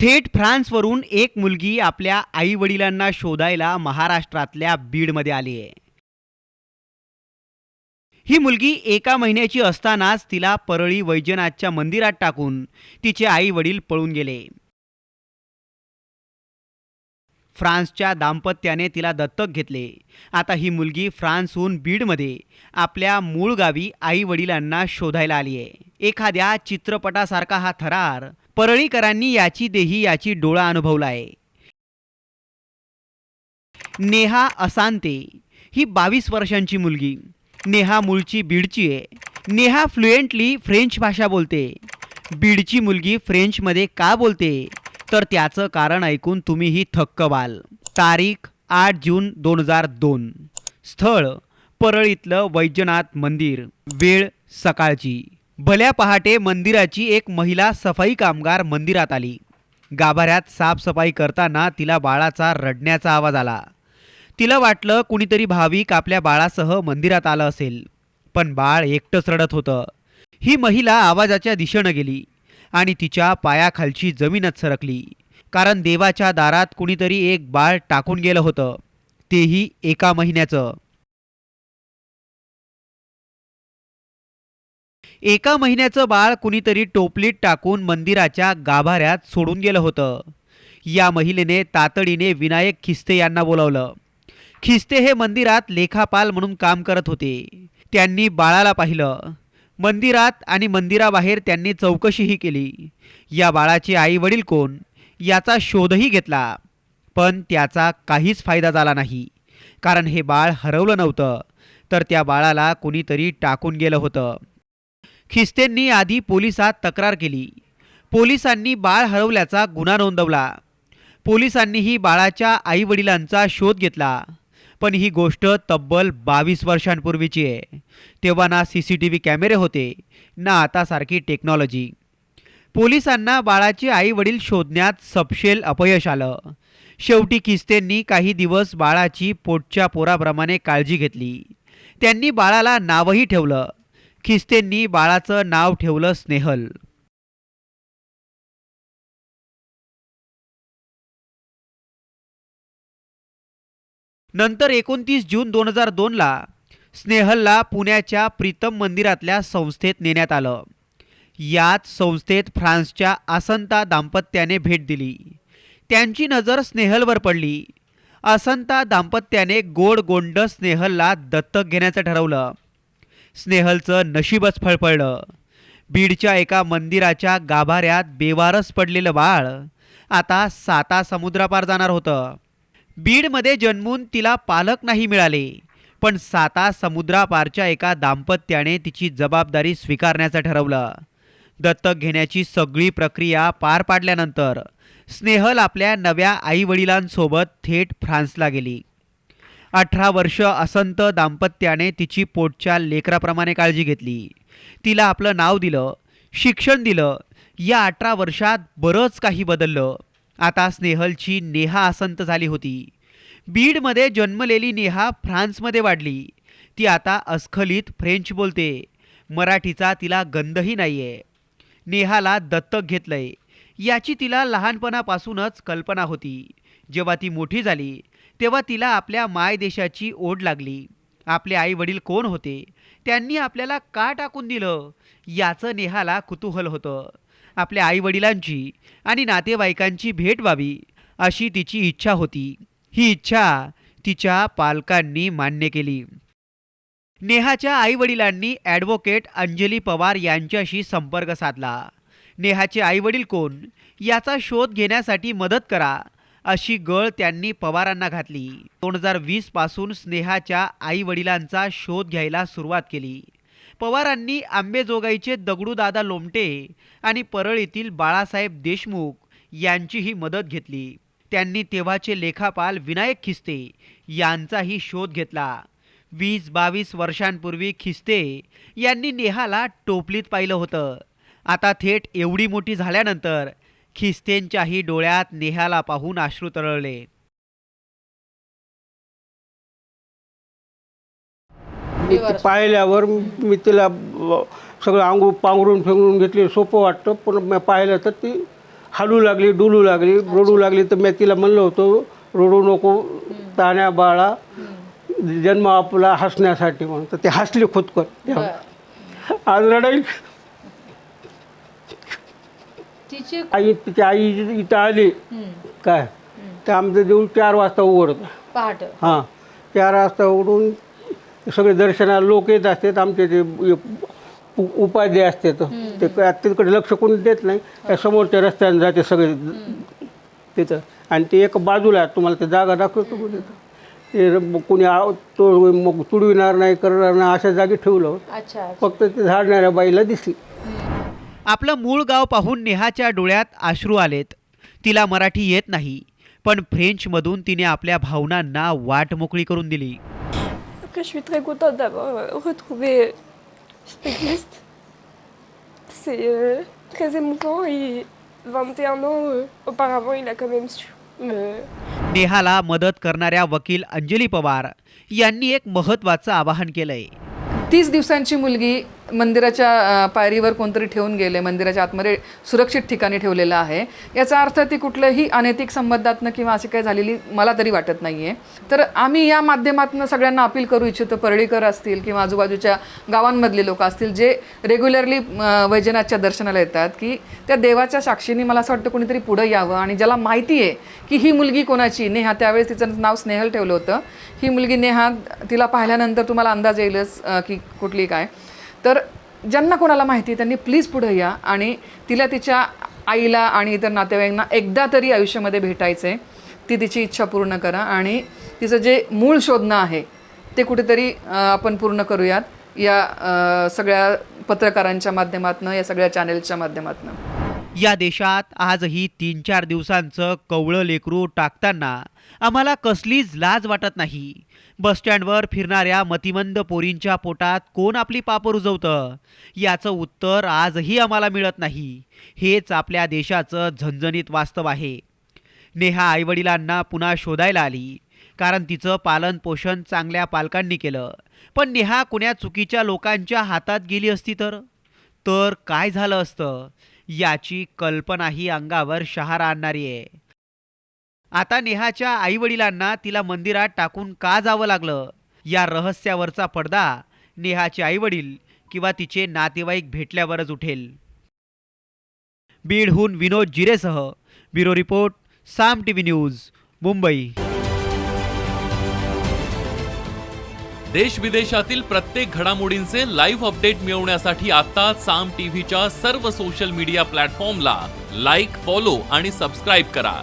थेट फ्रान्सवरून एक मुलगी आपल्या आई वडिलांना शोधायला महाराष्ट्रातल्या बीडमध्ये आली आहे. ही मुलगी एका महिन्याची असतानाच तिला परळी वैजनाथच्या मंदिरात टाकून तिचे आई वडील पळून गेले. फ्रान्सच्या दाम्पत्याने तिला दत्तक घेतले. आता ही मुलगी फ्रान्सहून बीडमध्ये आपल्या मूळ गावी आई वडिलांना शोधायला आली आहे. एखाद्या चित्रपटासारखा हा थरार परळीकरांनी याची देही याची डोळा अनुभवला आहे नेहा असांते. ही बावीस वर्षांची मुलगी. नेहा मूळची बीडची आहे. नेहा फ्लुएंटली फ्रेंच भाषा बोलते. बीडची मुलगी फ्रेंचमध्ये का बोलते? तर त्याचं कारण ऐकून तुम्हीही थक्क व्हाल. तारीख आठ जून दोन हजार दोन. स्थळ परळीतलं वैजनाथ मंदिर. वेळ सकाळची. भल्या पहाटे मंदिराची एक महिला सफाई कामगार मंदिरात आली. गाभाऱ्यात साफसफाई करताना तिला बाळाचा रडण्याचा आवाज आला. तिला वाटलं कुणीतरी भाविक आपल्या बाळासह मंदिरात आलं असेल पण बाळ एकटंच रडत होतं. ही महिला आवाजाच्या दिशेनं गेली आणि तिच्या पायाखालची जमीनच सरकली कारण देवाच्या दारात कुणीतरी एक बाळ टाकून गेलं होतं. तेही एका महिन्याचं. एका महिन्याचं बाळ कुणीतरी टोपलीत टाकून मंदिराच्या गाभाऱ्यात सोडून गेलं होतं. या महिलेने तातडीने विनायक खिस्ते यांना बोलावलं. खिस्ते हे मंदिरात लेखापाल म्हणून काम करत होते. त्यांनी बाळाला पाहिलं. मंदिरात आणि मंदिराबाहेर त्यांनी चौकशीही केली. या बाळाचे आई वडील कोण? याचा शोधही घेतला. पण त्याचा काहीच फायदा झाला नाही. कारण हे बाळ हरवलं नव्हतं. तर त्या बाळाला कुणीतरी टाकून गेलं होतं. खिस्तेंनी आधी पोलिसात तक्रार केली. पोलिसांनी बाळ हरवल्याचा गुन्हा नोंदवला. पोलिसांनीही बाळाच्या आईवडिलांचा शोध घेतला. पण ही गोष्ट तब्बल बावीस वर्षांपूर्वीची आहे. तेव्हा ना सी सी टी व्ही कॅमेरे होते ना आतासारखी टेक्नॉलॉजी. पोलिसांना बाळाचे आई वडील शोधण्यात सपशेल अपयश आलं. शेवटी किस्तेंनी काही दिवस बाळाची पोटच्या पोराप्रमाणे काळजी घेतली. त्यांनी बाळाला नावही ठेवलं. खिस्तेंनी बाळाचं नाव ठेवलं स्नेहल. नंतर एकोणतीस जून दोन हजार दोनला स्नेहलला पुण्याच्या प्रीतम मंदिरातल्या संस्थेत नेण्यात आलं. याच संस्थेत फ्रान्सच्या आसंता दाम्पत्याने भेट दिली. त्यांची नजर स्नेहलवर पडली. असंता दाम्पत्याने गोड गोंड स्नेहलला दत्तक घेण्याचं ठरवलं. स्नेहलचं नशीबच फळफळलं. बीडच्या एका मंदिराच्या गाभाऱ्यात बेवारस पडलेलं बाळ आता साता समुद्रापार जाणार होतं. बीडमध्ये जन्मून तिला पालक नाही मिळाले पण साता समुद्रापारच्या एका दाम्पत्याने तिची जबाबदारी स्वीकारण्याचं ठरवलं. दत्तक घेण्याची सगळी प्रक्रिया पार पाडल्यानंतर स्नेहल आपल्या नव्या आईवडिलांसोबत थेट फ्रान्सला गेली. अठरा वर्ष असंत दाम्पत्याने तिची पोटच्या लेकराप्रमाणे काळजी घेतली. तिला आपलं नाव दिलं शिक्षण दिलं या अठरा वर्षात बरंच काही बदललं. आता स्नेहलची नेहा असंत झाली होती. बीडमध्ये जन्मलेली नेहा फ्रान्समध्ये वाढली. ती आता अस्खलित फ्रेंच बोलते. मराठीचा तिला गंधही नाही आहे नेहाला दत्तक घेतलंय. याची तिला लहानपणापासूनच कल्पना होती. जेव्हा ती मोठी झाली तेव्हा तिला आपल्या मायदेशाची ओढ लागली. आपले आई वडील कोण होते? त्यांनी आपल्याला का टाकून दिलं? याचं नेहाला कुतूहल होतं. आपल्या आईवडिलांची आणि नातेवाईकांची भेट व्हावी अशी तिची इच्छा होती. ही इच्छा तिच्या पालकांनी मान्य केली. नेहाच्या आईवडिलांनी ॲडव्होकेट अंजली पवार यांच्याशी संपर्क साधला. नेहाचे आईवडील कोण? याचा शोध घेण्यासाठी मदत करा. अशी गळ त्यांनी पवारांना घातली. दोन हजार वीसपासून स्नेहाच्या आईवडिलांचा शोध घ्यायला सुरुवात केली. पवारांनी आंबेजोगाईचे दगडूदादा लोमटे आणि परळीतील बाळासाहेब देशमुख यांचीही मदत घेतली. त्यांनी तेव्हाचे लेखापाल विनायक खिस्ते यांचाही शोध घेतला. वीस बावीस वर्षांपूर्वी खिस्ते यांनी नेहाला टोपलीत पाहिलं होतं. आता थेट एवढी मोठी झाल्यानंतर खिस्तेंच्याही डोळ्यात नेहाला पाहून अश्रू तरळले. मी ते पाहिल्यावर मी तिला ब- सगळं अंगू पांघरून फेंगरून घेतले सोपं वाटतं पण मी पाहिलं तर ती हलू लागली डुलू लागली रडू लागली. तर मी तिला म्हणलं होतं रडू नको ताण्या बाळा जन्म आपला हसण्यासाठी म्हणून. तर ते हसली खुदकत बरं. आज रडाई आई तिची आई इथं आली. काय? तर आमचं देऊळ चार वाजता उघडतं. पहाट. हां. चार वाजता उघडून सगळे दर्शनाला लोक येत असतात. आमचे ते उ- उपाध्ये असतात. ते काय तिकडे लक्ष कोणी देत नाही. त्या समोरच्या रस्त्याने जाते सगळे. तिथं. आणि ते एक बाजूला आहे, तुम्हाला ते जागा दाखवतो ते र- कोणी आव- तो मग तुडविणार नाही करणार नाही अशा जागी ठेवलं. अच्छा फक्त ते झाडणाऱ्या बाईला दिसली. आपलं मूळ गाव पाहून नेहाच्या डोळ्यात अश्रू आलेत. तिला मराठी येत नाही पण फ्रेंचमधून तिने आपल्या भावनांना वाट मोकळी करून दिली. Après, je suis très contente d'avoir retrouvé Spégliste. C'est très émouvant et 21 ans auparavant, il a quand même su me, नेहाला मदत करणाऱ्या वकील अंजली पवार यांनी एक महत्त्वाचं आवाहन केलंय. तीस दिवसांची मुलगी मंदिराच्या पायरीवर कोणतरी ठेवून गेले मंदिराच्या आतमध्ये सुरक्षित ठिकाणी ठेवलेलं आहे. याचा अर्थ ती कुठल्याही अनैतिक संबंधातनं किंवा अशी काही झालेली मला तरी वाटत नाही आहे तर आम्ही या माध्यमातून सगळ्यांना अपील करू इच्छितो परळीकर असतील किंवा आजूबाजूच्या गावांमधले लोक असतील जे रेग्युलरली वैजनाथच्या दर्शनाला येतात की त्या देवाच्या साक्षीने मला असं वाटतं कोणीतरी पुढं यावं आणि ज्याला माहिती आहे की ही मुलगी कोणाची नेहा त्यावेळेस तिचं नाव स्नेहल ठेवलं होतं. ही मुलगी नेहा तिला पाहिल्यानंतर तुम्हाला अंदाज येईलच की कुठली काय. तर ज्यांना कोणाला माहिती आहे त्यांनी प्लीज पुढे या आणि तिला तिच्या आईला आणि इतर नातेवाईकांना एकदा तरी आयुष्यामध्ये भेटायचं आहे ती तिची इच्छा पूर्ण करा आणि तिचं जे मूळ शोधणं आहे ते कुठेतरी आपण पूर्ण करूयात या सगळ्या पत्रकारांच्या माध्यमातून या सगळ्या चॅनेलच्या माध्यमातून. या देशात आजही तीन चार दिवसांचं कवळं लेकरू टाकताना आम्हाला कसलीच लाज वाटत नाही. बसस्टँडवर फिरणाऱ्या मतिमंद पोरींच्या पोटात कोण आपली पापं रुजवतं? याचं उत्तर आजही आम्हाला मिळत नाही. हेच आपल्या देशाचं झणझणीत वास्तव आहे. नेहा आईवडिलांना पुन्हा शोधायला आली. कारण तिचं पालन पोषण चांगल्या पालकांनी केलं. पण नेहा कुण्या चुकीच्या लोकांच्या हातात गेली असती तर? तर काय झालं असतं? याची कल्पनाही अंगावर शहारा आणणारी आहे. आता नेहाच्या आईवडिलांना तिला मंदिरात टाकून का जावं लागलं? या रहस्यावरचा पडदा नेहाचे आईवडील किंवा तिचे नातेवाईक भेटल्यावरच उठेल. बीडहून Vinod जिरेसह bureau report Saam T V news Mumbai. देश विदेशातील प्रत्येक घडामोडींचे लाईव्ह अपडेट मिळवण्यासाठी आता साम टीव्हीच्या सर्व सोशल मीडिया प्लॅटफॉर्मला लाईक फॉलो आणि सबस्क्राईब करा.